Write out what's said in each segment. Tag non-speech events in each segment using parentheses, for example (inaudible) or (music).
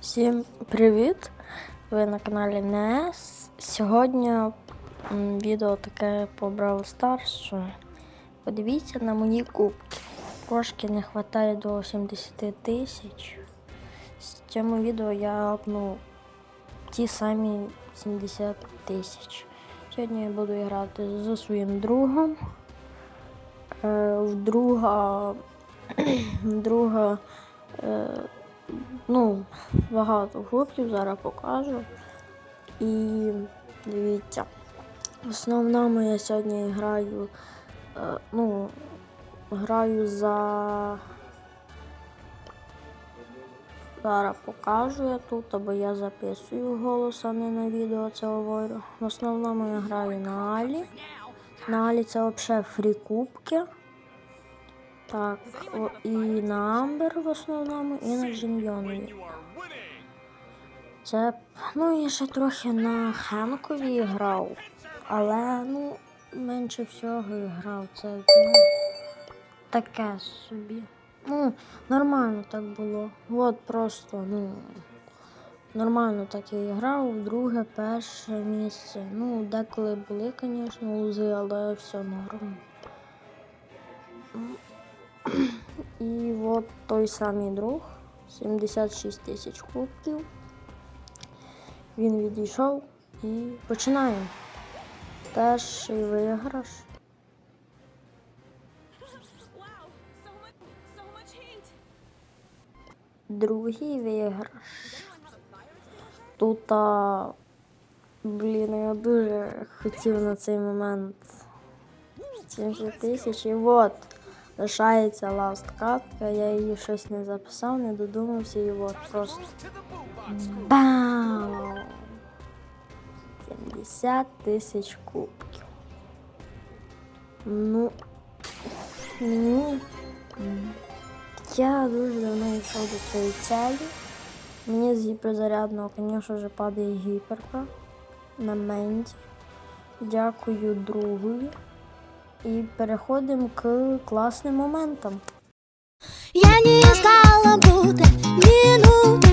Всім привіт! Ви на каналі НЕС. Сьогодні відео таке по Brawl Stars, що подивіться на мої кубки. Трошки не вистачає до 70 тисяч. В цьому відео я апну ті самі 70 тисяч. Сьогодні я буду грати зі своїм другом. Е, в друга, (clears throat) друга е, ну, багато хлопців зараз покажу. І дивіться, в основному я сьогодні граю, е, ну, граю за. Зараз покажу я тут, або я записую голос, а не на відео це говорю. В основному я граю на Алі. На Алі це взагалі фрі кубки. Так, о, і на Амбер в основному, і на Джиньйонові. Це, ну, я ще трохи на Хенкові грав, але ну, менше всього і грав. Це ну, таке собі. Ну, нормально так було. От просто, ну. Нормально так я і грав, друге, перше місце. Ну, деколи були, звісно, лузи, але все норм. І от той самий друг, 76 тисяч кубків. Він відійшов і починаємо. Перший виграш. Другий виграш. Тут, а, блін, я дуже хотів на цей момент 70 тисяч. І от лишається ласт. Я її щось не записав, не додумався от просто. Бам! 70 тисяч кубків. Ну, ну, я дуже давно йшов до цієї цілі. Мені з гіперзарядного, звісно ж, падає гіперка на менті. Дякую другові. І переходимо к класним моментам. Я не искала бути минуты,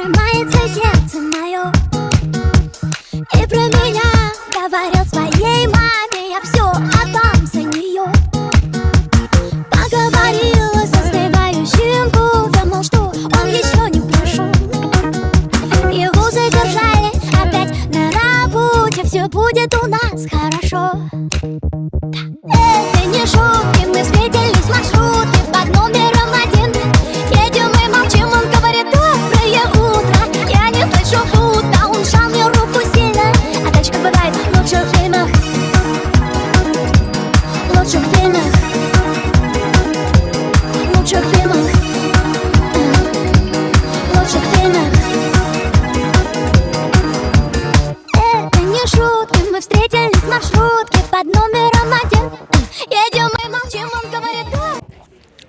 Сжимается сердце мое и про меня говорил своей маме. Я все отдам за нее Поговорила с остывающим Думал, что он еще не прошел Его задержали опять на работе. Все будет у нас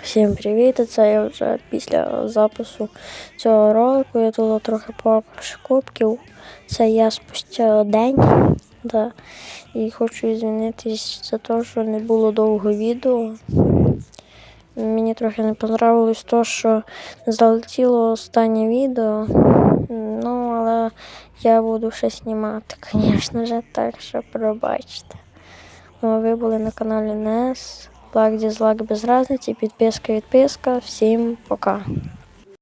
Всім привіт! Це я вже після запису цього ролику. Я тут трохи покажу кубків. Це я спустя день. Да. І хочу звінитись за те, що не було довго відео. Мені трохи не понравилось то, що залетіло останнє відео. Ну, але я буду ще знімати, звісно ж, так що пробачте. Ну, ви були на каналі NES. Лайк, дизлайк без разниці, підписка, відписка. Всім пока.